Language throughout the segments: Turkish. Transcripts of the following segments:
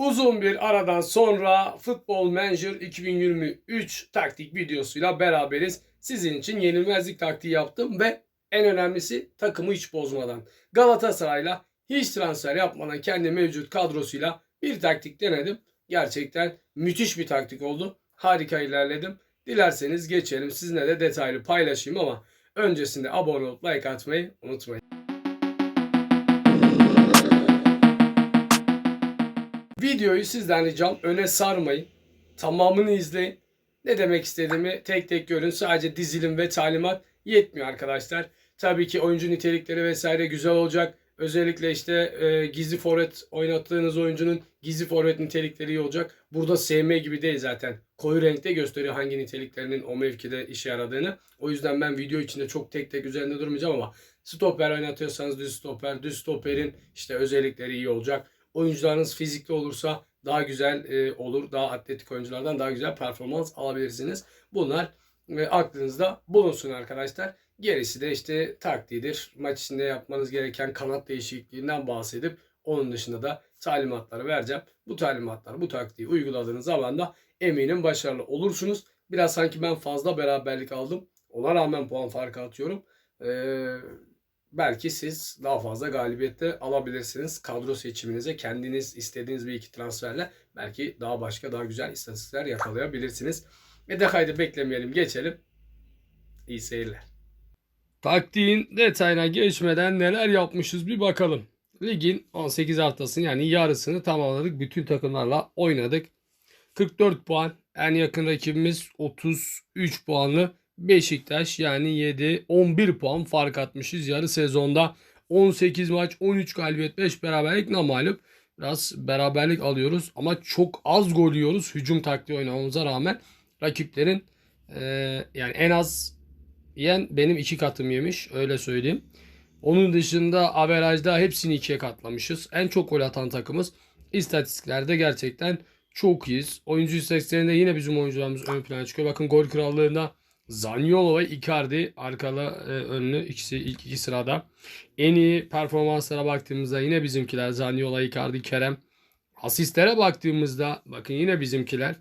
Uzun bir aradan sonra Futbol Manager 2023 taktik videosuyla beraberiz. Sizin için yenilmezlik taktiği yaptım ve en önemlisi takımı hiç bozmadan. Galatasaray'la hiç transfer yapmadan kendi mevcut kadrosuyla bir taktik denedim. Gerçekten müthiş bir taktik oldu. Harika ilerledim. Dilerseniz geçelim. Sizinle de detaylı paylaşayım ama öncesinde abone olup like atmayı unutmayın. Videoyu sizden ricam öne sarmayın. Tamamını izleyin. Ne demek istediğimi tek tek görün. Sadece dizilim ve talimat yetmiyor arkadaşlar. Tabii ki oyuncu nitelikleri vesaire güzel olacak. Özellikle işte e, gizli forvet oynattığınız oyuncunun gizli forvet nitelikleri iyi olacak. Burada SM gibi değil zaten. Koyu renkte gösteriyor hangi niteliklerinin o mevkide işe yaradığını. O yüzden ben video içinde çok tek tek üzerinde durmayacağım ama stoper oynatıyorsanız düz stoper, düz stoperin işte özellikleri iyi olacak. Oyuncularınız fizikli olursa daha güzel e, olur. Daha atletik oyunculardan daha güzel performans alabilirsiniz. Bunlar e, aklınızda bulunsun arkadaşlar. Gerisi de işte taktiğidir. Maç içinde yapmanız gereken kanat değişikliğinden bahsedip onun dışında da talimatları vereceğim. Bu talimatlar, bu taktiği uyguladığınız zaman da eminim başarılı olursunuz. Biraz sanki ben fazla beraberlik aldım. Ona rağmen puan farkı atıyorum. Ee, belki siz daha fazla galibiyette alabilirsiniz. Kadro seçiminize kendiniz istediğiniz bir iki transferle belki daha başka daha güzel istatistikler yakalayabilirsiniz. Ve detayda beklemeyelim geçelim. İyi seyirler. Taktiğin detayına geçmeden neler yapmışız bir bakalım. Ligin 18 haftasını yani yarısını tamamladık. Bütün takımlarla oynadık. 44 puan. En yakın rakibimiz 33 puanlı Beşiktaş yani 7 11 puan fark atmışız yarı sezonda. 18 maç 13 galibiyet 5 beraberlik namalup. Biraz beraberlik alıyoruz ama çok az gol yiyoruz hücum taktiği oynamamıza rağmen. Rakiplerin e, yani en az yiyen benim iki katım yemiş öyle söyleyeyim. Onun dışında averajda hepsini ikiye katlamışız. En çok gol atan takımız. İstatistiklerde gerçekten çok iyiyiz. Oyuncu istatistiklerinde yine bizim oyuncularımız ön plana çıkıyor. Bakın gol krallığında Zaniolo ve Icardi arkalı e, önlü ikisi ilk iki sırada. En iyi performanslara baktığımızda yine bizimkiler Zaniolo, Icardi, Kerem. Asistlere baktığımızda bakın yine bizimkiler.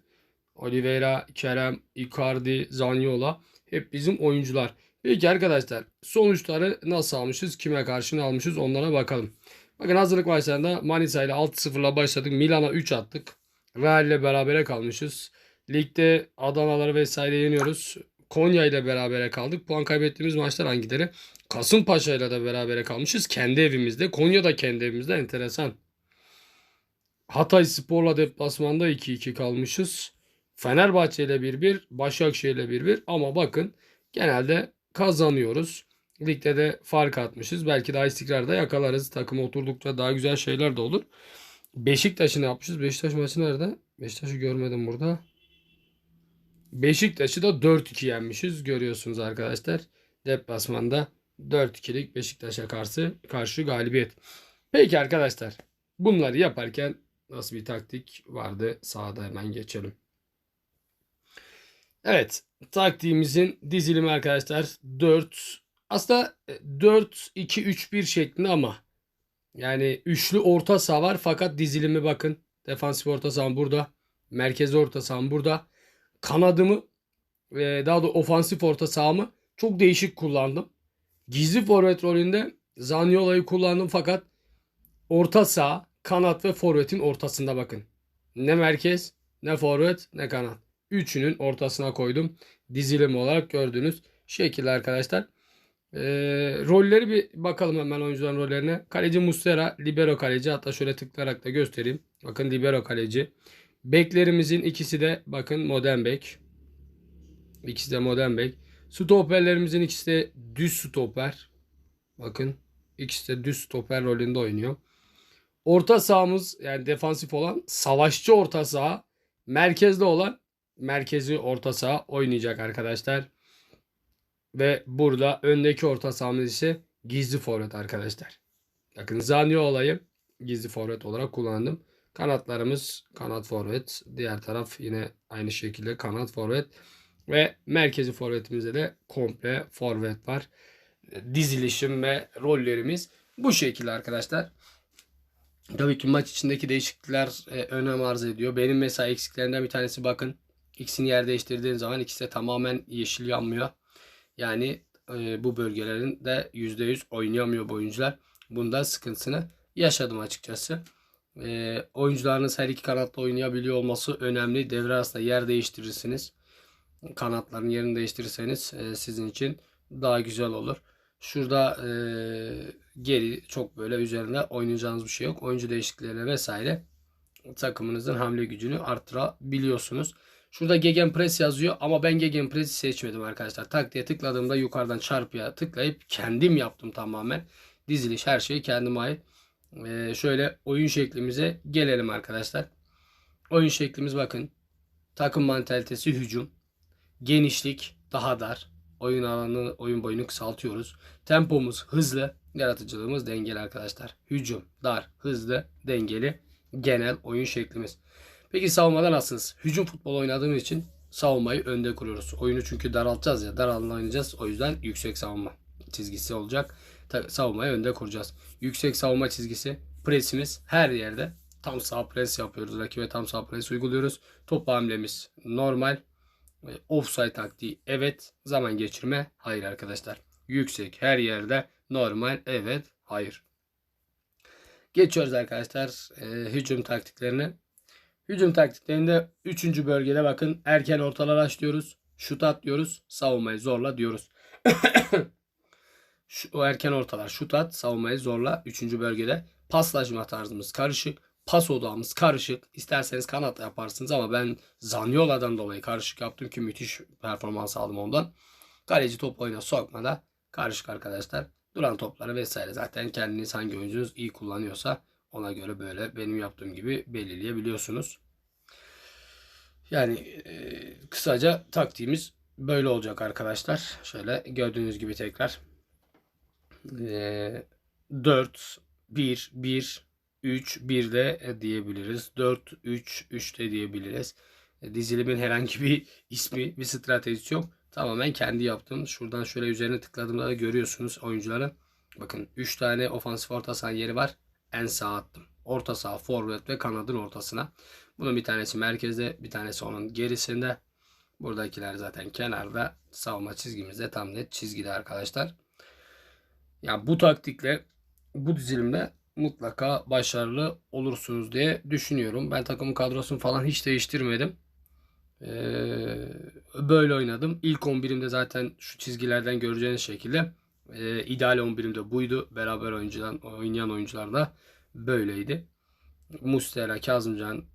Oliveira, Kerem, Icardi, Zaniolo hep bizim oyuncular. Peki arkadaşlar sonuçları nasıl almışız? Kime karşı almışız? Onlara bakalım. Bakın hazırlık maçlarında Manisa ile 6-0'la başladık. Milan'a 3 attık. Real ile berabere kalmışız. Ligde Adanaları vesaire yeniyoruz. Konya ile berabere kaldık. Puan kaybettiğimiz maçlar hangileri? Kasımpaşa ile de berabere kalmışız. Kendi evimizde. Konya da kendi evimizde. Enteresan. Hatay Spor'la deplasmanda 2-2 kalmışız. Fenerbahçe ile 1-1. Başakşehir ile 1-1. Ama bakın genelde kazanıyoruz. Ligde de fark atmışız. Belki daha istikrarda yakalarız. Takım oturdukça daha güzel şeyler de olur. Beşiktaş'ı ne yapmışız? Beşiktaş maçı nerede? Beşiktaş'ı görmedim burada. Beşiktaş'ı da 4-2 yenmişiz. Görüyorsunuz arkadaşlar. Deplasmanda 4-2'lik Beşiktaş'a karşı karşı galibiyet. Peki arkadaşlar. Bunları yaparken nasıl bir taktik vardı? Sağda hemen geçelim. Evet. Taktiğimizin dizilimi arkadaşlar 4 aslında 4-2-3-1 şeklinde ama yani üçlü orta saha var fakat dizilimi bakın. Defansif orta saha burada. Merkezi orta saha burada. Kanadımı ve daha da ofansif orta sahamı çok değişik kullandım. Gizli forvet rolünde Zaniolo'yu kullandım fakat orta saha, kanat ve forvetin ortasında bakın. Ne merkez, ne forvet, ne kanat. Üçünün ortasına koydum. Dizilim olarak gördüğünüz şekilde arkadaşlar. Ee, rolleri bir bakalım hemen oyuncuların rollerine. Kaleci Mustera, libero kaleci. Hatta şöyle tıklayarak da göstereyim. Bakın libero kaleci. Beklerimizin ikisi de bakın modern bek. İkisi de modern bek. Stoperlerimizin ikisi de düz stoper. Bakın ikisi de düz stoper rolünde oynuyor. Orta sahamız yani defansif olan savaşçı orta saha. Merkezde olan merkezi orta saha oynayacak arkadaşlar. Ve burada öndeki orta sahamız ise gizli forvet arkadaşlar. Bakın Zanio olayı gizli forvet olarak kullandım. Kanatlarımız kanat forvet. Diğer taraf yine aynı şekilde kanat forvet. Ve merkezi forvetimizde de komple forvet var. Dizilişim ve rollerimiz bu şekilde arkadaşlar. Tabii ki maç içindeki değişiklikler e, önem arz ediyor. Benim mesela eksiklerimden bir tanesi bakın. İkisini yer değiştirdiğin zaman ikisi de tamamen yeşil yanmıyor. Yani e, bu bölgelerin de %100 oynayamıyor bu oyuncular. Bunda sıkıntısını yaşadım açıkçası. E, oyuncularınız her iki kanatta oynayabiliyor olması önemli. Devre arasında yer değiştirirsiniz. Kanatların yerini değiştirirseniz e, sizin için daha güzel olur. Şurada e, geri çok böyle üzerinde oynayacağınız bir şey yok. Oyuncu değişiklikleri vesaire takımınızın hamle gücünü arttırabiliyorsunuz. Şurada Gegenpress yazıyor ama ben Gegenpress'i seçmedim arkadaşlar. Taktiğe tıkladığımda yukarıdan çarpıya tıklayıp kendim yaptım tamamen. Diziliş her şey kendime ait. Ee, şöyle oyun şeklimize gelelim arkadaşlar. Oyun şeklimiz bakın. Takım mantalitesi hücum. Genişlik daha dar. Oyun alanı, oyun boyunu kısaltıyoruz. Tempomuz hızlı. Yaratıcılığımız dengeli arkadaşlar. Hücum dar, hızlı, dengeli. Genel oyun şeklimiz. Peki savunmada nasılsınız? Hücum futbol oynadığımız için savunmayı önde kuruyoruz. Oyunu çünkü daraltacağız ya. Dar alanda oynayacağız. O yüzden yüksek savunma çizgisi olacak. Savunmayı önde kuracağız. Yüksek savunma çizgisi. Presimiz her yerde. Tam sağ pres yapıyoruz. Rakibe tam sağ pres uyguluyoruz. Top hamlemiz normal. E, Offside taktiği evet. Zaman geçirme hayır arkadaşlar. Yüksek her yerde normal evet hayır. Geçiyoruz arkadaşlar e, hücum taktiklerine. Hücum taktiklerinde 3. bölgede bakın erken ortalar açlıyoruz. Şut atlıyoruz. Savunmayı zorla diyoruz. Şu, o erken ortalar şut at savunmayı zorla. 3. bölgede paslaşma tarzımız karışık. Pas odağımız karışık. İsterseniz kanat yaparsınız ama ben Zaniola'dan dolayı karışık yaptım ki müthiş performans aldım ondan. Kaleci top oyuna sokmada karışık arkadaşlar. Duran topları vesaire zaten kendiniz hangi oyuncunuz iyi kullanıyorsa ona göre böyle benim yaptığım gibi belirleyebiliyorsunuz. Yani e, kısaca taktiğimiz böyle olacak arkadaşlar. Şöyle gördüğünüz gibi tekrar e, 4 1 1 3 1 de diyebiliriz. 4 3 3 de diyebiliriz. E, dizilimin herhangi bir ismi, bir stratejisi yok. Tamamen kendi yaptım. Şuradan şöyle üzerine tıkladığımda da görüyorsunuz oyuncuları. Bakın 3 tane ofansif orta saha yeri var. En sağ attım. Orta saha, forvet ve kanadın ortasına. Bunun bir tanesi merkezde, bir tanesi onun gerisinde. Buradakiler zaten kenarda. Savunma çizgimizde tam net çizgide arkadaşlar. Ya bu taktikle, bu dizilimde mutlaka başarılı olursunuz diye düşünüyorum. Ben takımın kadrosunu falan hiç değiştirmedim. Ee, böyle oynadım. İlk 11'imde zaten şu çizgilerden göreceğiniz şekilde e, ideal 11'imde buydu. Beraber oyuncudan oynayan oyuncular da böyleydi. Mustera, Kazımcan,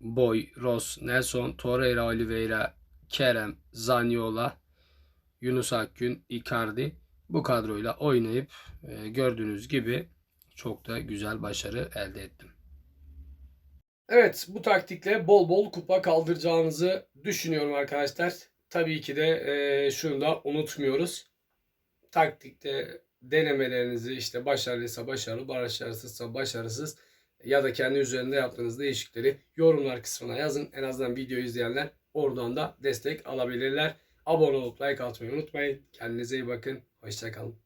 Boy, Ross, Nelson, Torreira, Oliveira, Kerem, Zaniola, Yunus Akgün, Icardi bu kadroyla oynayıp e, gördüğünüz gibi çok da güzel başarı elde ettim. Evet bu taktikle bol bol kupa kaldıracağınızı düşünüyorum arkadaşlar. Tabii ki de e, şunu da unutmuyoruz. Taktikte denemelerinizi işte başarılıysa başarılı, başarısızsa başarısız ya da kendi üzerinde yaptığınız değişikleri yorumlar kısmına yazın. En azından videoyu izleyenler oradan da destek alabilirler. Abone olup like atmayı unutmayın. Kendinize iyi bakın. Hoşçakalın.